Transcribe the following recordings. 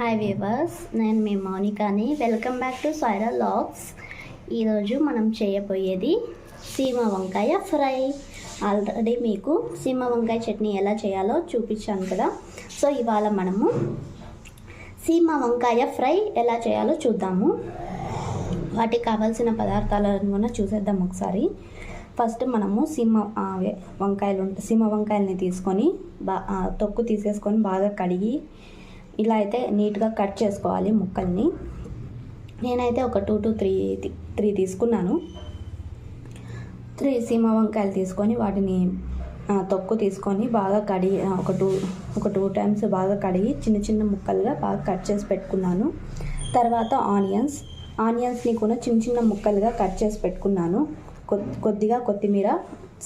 Hi weavers నేను మీ మౌనికాని. వెల్కమ్ బ్యాక్ టు సైరల్ లాగ్స్ ఈరోజు మనం చేయబోయేది సీమ వంకాయ ఫ్రై. ఆల్రెడీ మీకు సీమ వంకాయ చట్నీ ఎలా చేయాలో చూపించాను కదా. సో ఇవాళ మనము సీమ వంకాయ ఫ్రై ఎలా చేయాలో చూద్దాము. వాటికి కావాల్సిన పదార్థాలను కూడా చూసేద్దాం ఒకసారి. ఫస్ట్ మనము సీమ వంకాయలు సీమ వంకాయలని తీసుకొని బా తొక్కు తీసేసుకొని బాగా కడిగి ఇలా అయితే నీట్గా కట్ చేసుకోవాలి ముక్కల్ని. నేనైతే ఒక టూ టు త్రీ త్రీ తీసుకున్నాను. త్రీ సీమ వంకాయలు తీసుకొని వాటిని తొక్కు తీసుకొని బాగా కడిగి ఒక టూ ఒక టూ టైమ్స్ బాగా కడిగి చిన్న చిన్న ముక్కలుగా బాగా కట్ చేసి పెట్టుకున్నాను. తర్వాత ఆనియన్స్ ఆనియన్స్ని కూడా చిన్న చిన్న ముక్కలుగా కట్ చేసి పెట్టుకున్నాను. కొద్దిగా కొత్తిమీర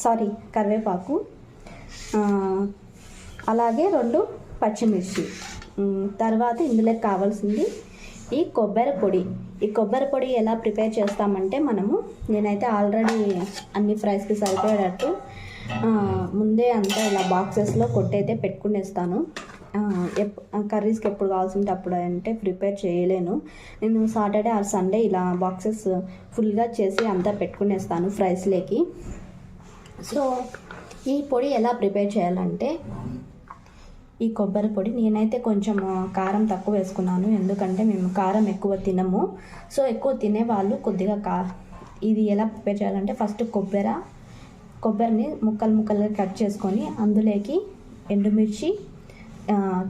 సారీ కరివేపాకు అలాగే రెండు పచ్చిమిర్చి. తర్వాత ఇందులోకి కావాల్సింది ఈ కొబ్బరి పొడి. ఈ కొబ్బరి పొడి ఎలా ప్రిపేర్ చేస్తామంటే మనము నేనైతే ఆల్రెడీ అన్ని ఫ్రైస్కి సరిపోయేటట్టు ముందే అంతా ఇలా బాక్సెస్లో కొట్టయితే పెట్టుకునేస్తాను. ఎప్ కర్రీస్కి ఎప్పుడు కావాల్సింటే అప్పుడు అంటే ప్రిపేర్ చేయలేను. నేను సాటర్డే ఆర్ సండే ఇలా బాక్సెస్ ఫుల్గా చేసి అంతా పెట్టుకునేస్తాను ఫ్రైస్లోకి సో ఈ పొడి ఎలా ప్రిపేర్ చేయాలంటే ఈ కొబ్బరి పొడి. నేనైతే కొంచెం కారం తక్కువ వేసుకున్నాను. ఎందుకంటే మేము కారం ఎక్కువ తినము. సో ఎక్కువ తినే వాళ్ళు కొద్దిగా కా ఇది ఎలా ప్రిపేర్ చేయాలంటే ఫస్ట్ కొబ్బరి కొబ్బరిని ముక్కలు ముక్కలుగా కట్ చేసుకొని అందులోకి ఎండుమిర్చి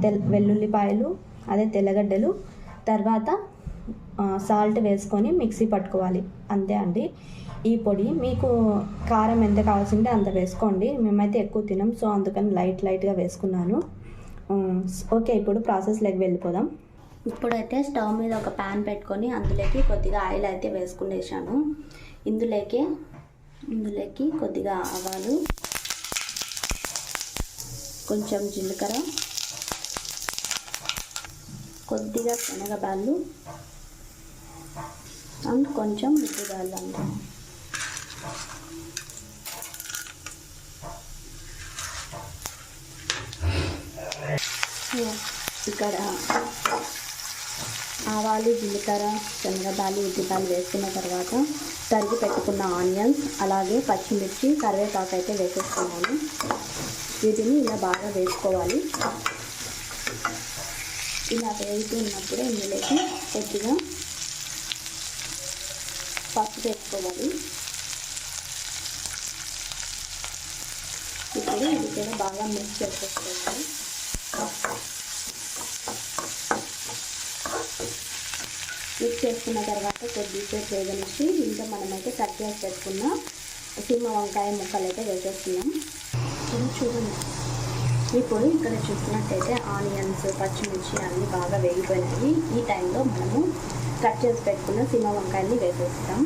తెల్ వెల్లుల్లిపాయలు అదే తెల్లగడ్డలు తర్వాత సాల్ట్ వేసుకొని మిక్సీ పట్టుకోవాలి. అంతే అండి. ఈ పొడి మీకు కారం ఎంత కావాల్సింటే అంత వేసుకోండి. మేమైతే ఎక్కువ తినం. సో అందుకని లైట్ లైట్గా వేసుకున్నాను. ఓకే ఇప్పుడు ప్రాసెస్లోకి వెళ్ళిపోదాం. ఇప్పుడైతే స్టవ్ మీద ఒక ప్యాన్ పెట్టుకొని అందులోకి కొద్దిగా ఆయిల్ అయితే వేసుకునేసాను. ఇందులోకి ఇందులోకి కొద్దిగా ఆవాలు కొంచెం జీలకర్ర కొద్దిగా శనగబాళ్ళు అండ్ కొంచెం ఉద్దిబాళ్ళు అంటే ఇక్కడ ఆవాలు జీలకర్ర శనగబాలు ఉద్దిపాలు వేసుకున్న తర్వాత తరిగి పెట్టుకున్న ఆనియన్స్ అలాగే పచ్చిమిర్చి కరివేపాకు అయితే వేసేసుకున్నాను. వీటిని ఇలా బాగా వేసుకోవాలి. ఇలా వేగుతూ ఉన్నప్పుడు ఇందులోకి కొద్దిగా పప్పు వేసుకోవాలి. ఇప్పుడు ఇది కూడా బాగా మిక్స్ చేసేసుకోవాలి. మిక్స్ చేసుకున్న తర్వాత కొద్దిసేపు వేగనిచ్చి ఇంకా మనమైతే కట్ చేసి పెట్టుకున్న సీమ వంకాయ ముక్కలు అయితే వేసేస్తున్నాం. ఇది చూడండి. ఇప్పుడు ఇక్కడ చూసినట్టయితే ఆనియన్స్ పచ్చిమిర్చి అన్నీ బాగా వేగిపోయినాయి. ఈ టైంలో మనము కట్ చేసి పెట్టుకున్న సీమ వంకాయల్ని వేసేస్తాం.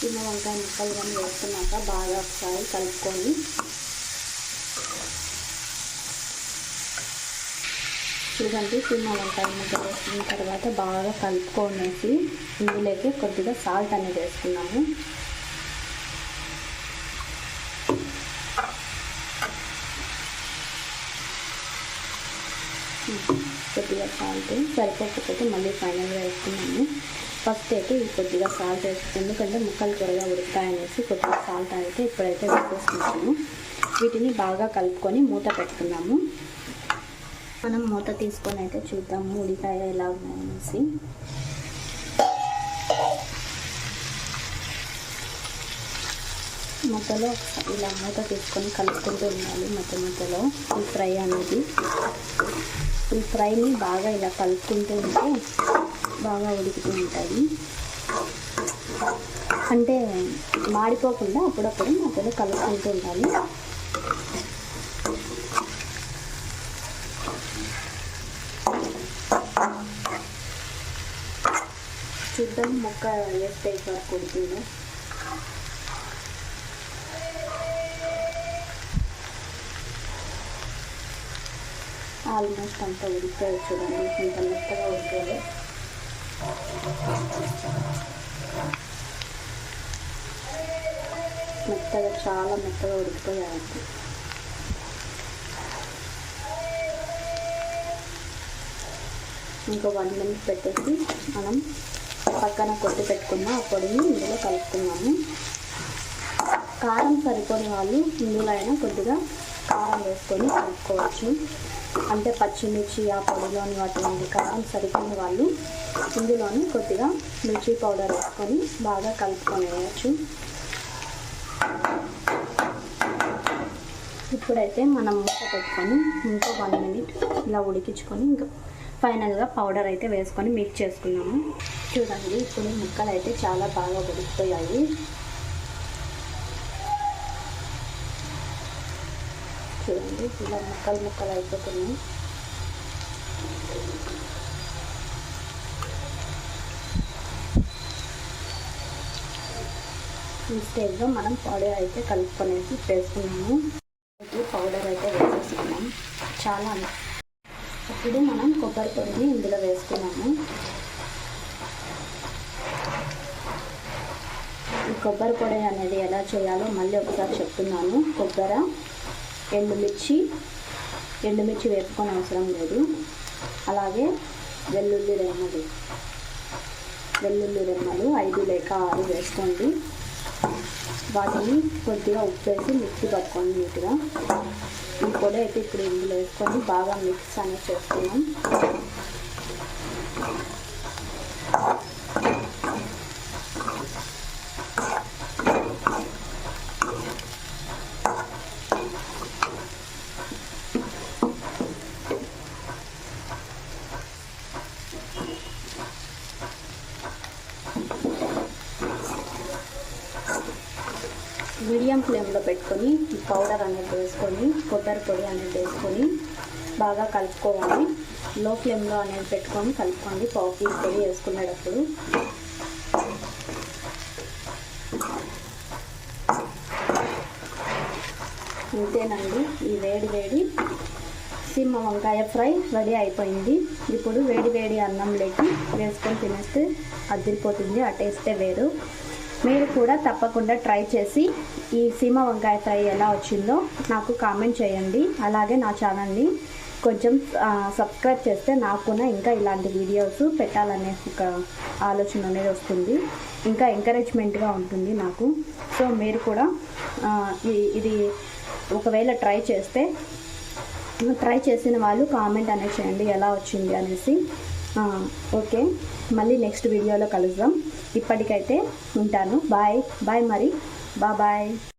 చిన్న వంకాయ ముక్కలు కానీ వేసుకున్నాక బాగా ఒకసారి కలుపుకొని చూడండి చిన్న వంకాయ ముక్కలు వేసుకున్న తర్వాత బాగా కలుపుకొనేసి ఇందులోకి కొద్దిగా సాల్ట్ అనేది వేసుకున్నాము. కొద్దిగా సాల్ట్ సరిపోకపోతే మళ్ళీ ఫైనల్గా వేసుకున్నాము. ఫస్ట్ అయితే కొద్దిగా సాల్ట్ వేసుకుంటాం ఎందుకంటే ముక్కలు త్వరగా ఉడుకుతాయనేసి కొద్దిగా సాల్ట్ అయితే ఇప్పుడైతే వేసుకుంటాము వీటిని బాగా కలుపుకొని మూత పెట్టుకున్నాము మనం మూత తీసుకొని అయితే చూద్దాము ఉడికాయ ఎలా ఉన్నాయనేసి. మధ్యలో ఇలా మూత తీసుకొని కలుపుకుంటూ ఉండాలి మధ్య మధ్యలో. ఈ ఫ్రై అనేది. ఈ ఫ్రైని బాగా ఇలా కలుపుకుంటూ ఉంటే బాగా ఉడుకుతూ ఉంటాయి. అంటే మాడిపోకుండా అప్పుడప్పుడు మధ్యలో కలుపుకుంటూ ఉండాలి. చూద్దాం మొక్క ఏ స్టేజ్ వరకు ఆల్మోస్ట్ అంతా ఉడికాయి చూడండి. ఇంత మెత్తగా ఉడికారు మెత్తగా చాలా మెత్తగా ఉడికిపోయాయండి ఇంకా వన్ మినిట్ పెట్టేసి మనం పక్కన కొట్టి పెట్టుకున్న ఆ పొడిని ఇందులో కలుపుకున్నాము కారం సరిపోని వాళ్ళు ఇందులో అయినా కొద్దిగా కారం వేసుకొని కలుపుకోవచ్చు. అంటే పచ్చిమిర్చి ఆ పొడిలోని వాటిని కారం సరిపోని వాళ్ళు ఇందులోని కొద్దిగా మిర్చి పౌడర్ వేసుకొని బాగా కలుపుకొని వేయచ్చు ఇప్పుడైతే మనం మూత పెట్టుకొని ఇంకో వన్ మినిట్ ఇలా ఉడికించుకొని ఇంకా ఫైనల్గా పౌడర్ అయితే వేసుకొని మిక్స్ చేసుకున్నాము. చూడండి ఇప్పుడు ముక్కలు అయితే చాలా బాగా ఉడికిపోయాయి. చూడండి ఇలా ముక్కలు ముక్కలు అయిపోతున్నాయి. ఈ స్టేజ్లో మనం పౌడర్ అయితే కలుపుకొనేసి వేసుకున్నాము పౌడర్ అయితే వేసేసుకున్నాం చాలా ఇప్పుడు మనం కొబ్బరి పొడిని ఇందులో వేసుకున్నాము. ఈ కొబ్బరి పొడి అనేది ఎలా చేయాలో మళ్ళీ ఒకసారి చెప్తున్నాను. కొబ్బరి ఎండుమిర్చి ఎండుమిర్చి వేపుకొని అవసరం లేదు. అలాగే వెల్లుల్లి రెమ్మలు. వెల్లుల్లి రెమ్మలు ఐదు లేక ఆరు వేసుకోండి. వాటిని కొద్దిగా ఉప్పు వేసి మిక్సీ పట్టుకోండి నీట్గా. ఈ పొడి అయితే ఇప్పుడు ఇందులో వేసుకొని బాగా మిక్స్ అనేది చేసుకున్నాం మీడియం ఫ్లేమ్లో పెట్టుకొని పౌడర్ అనేది వేసుకొని కొబ్బరి పొడి అనేది వేసుకొని బాగా కలుపుకోవాలి. లో ఫ్లేమ్లో అనేది పెట్టుకొని కలుపుకోండి. కాఫీ పొడి వేసుకునేటప్పుడు. అంతేనండి ఈ వేడి వేడి సిమ్మ వంకాయ ఫ్రై రెడీ అయిపోయింది. ఇప్పుడు వేడి వేడి అన్నంలోకి వేసుకొని తినేస్తే అదిరిపోతుంది. ఆ టేస్టే వేరు. మీరు కూడా తప్పకుండా ట్రై చేసి ఈ సీమ వంకాయ ఫ్రై ఎలా వచ్చిందో నాకు కామెంట్ చేయండి. అలాగే నా ఛానల్ని కొంచెం సబ్స్క్రైబ్ చేస్తే నాకు కూడా ఇంకా ఇలాంటి వీడియోస్ పెట్టాలనే ఒక ఆలోచన అనేది వస్తుంది. ఇంకా ఎంకరేజ్మెంట్గా ఉంటుంది నాకు. సో మీరు కూడా ఇది ఒకవేళ ట్రై చేస్తే ట్రై చేసిన వాళ్ళు కామెంట్ అనేది చేయండి ఎలా వచ్చింది అనేసి. ఓకే. మళ్ళీ నెక్స్ట్ వీడియోలో కలుద్దాం. ఇప్పటికైతే ఉంటాను. బాయ్. బాయ్ మరి. Bye bye